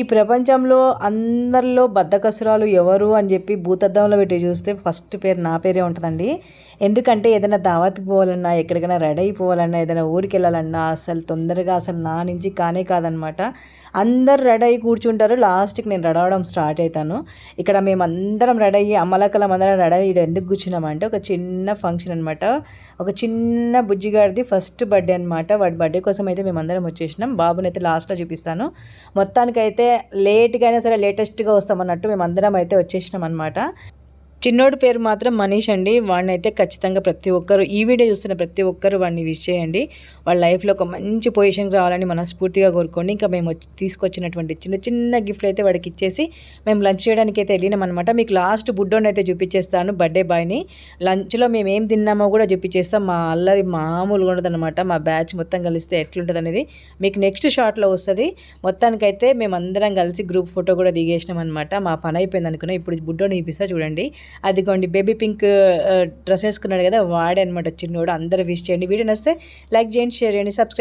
ఈ ప్రపంచంలో అందరిలో బద్ధకస్తురాలు ఎవరు అని చెప్పి భూతద్దంలో పెట్టి చూస్తే ఫస్ట్ పేరు నా పేరే ఉంటుందండి. ఎందుకంటే ఏదైనా దావత్కి పోవాలన్నా ఎక్కడికైనా రెడీ అయిపోవాలన్నా ఏదైనా ఊరికి వెళ్ళాలన్నా అసలు తొందరగా అసలు నా నుంచి కానే కాదనమాట. అందరు రెడీ అయ్యి కూర్చుంటారు. లాస్ట్కి నేను రెడీ అవడం స్టార్ట్ అవుతాను ఇక్కడ మేము అందరం రెడీ అయ్యి అమలకలం అందరం రెడీ అయ్యి ఎందుకు కూర్చున్నామంటే ఒక చిన్న ఫంక్షన్ అనమాట ఒక చిన్న బుజ్జిగాడిది ఫస్ట్ బర్త్డే అనమాట వాడి బర్త్డే కోసం అయితే మేము అందరం వచ్చేసినాం. బాబునైతే లాస్ట్లో చూపిస్తాను. మొత్తానికైతే లేట్గా అయినా సరే లేటెస్ట్గా వస్తామన్నట్టు మేము అందరం అయితే వచ్చేసినాం అనమాట చిన్నోడి పేరు మాత్రం మనీష్ అండి. వాడిని అయితే ఖచ్చితంగా ప్రతి ఒక్కరు ఈ వీడియో చూస్తున్న ప్రతి ఒక్కరు వాడిని విష్ చేయండి. వాళ్ళ లైఫ్లో ఒక మంచి పొజిషన్కి రావాలని మనస్ఫూర్తిగా కోరుకోండి. ఇంకా మేము తీసుకొచ్చినటువంటి చిన్న చిన్న గిఫ్ట్లు అయితే వాడికి ఇచ్చేసి మేము లంచ్ చేయడానికి అయితే వెళ్ళినాం అనమాట మీకు లాస్ట్ బుడ్డోని అయితే చూపించేస్తాను బర్త్డే బాయ్ని. లంచ్లో మేము ఏం తిన్నామో కూడా చూపించేస్తాం. మా అల్లరి మామూలుగా ఉండదన్నమాట. మా బ్యాచ్ మొత్తం కలిస్తే ఎట్లుంటుంది అనేది మీకు నెక్స్ట్ షాట్లో వస్తుంది. మొత్తానికైతే మేము అందరం కలిసి గ్రూప్ ఫోటో కూడా దిగేసినాం అనమాట మా పని అయిపోయింది అనుకున్నాం ఇప్పుడు బుడ్డోని చూపిస్తా చూడండి. అదిగోండి బేబీ పింక్ డ్రెస్ వేసుకున్నాడు కదా వాడే అనమాట చిన్నోడు అందరూ విష్ చేయండి. వీడియో నస్తే లైక్ చేయండి షేర్ చేయండి సబ్స్క్రైబ్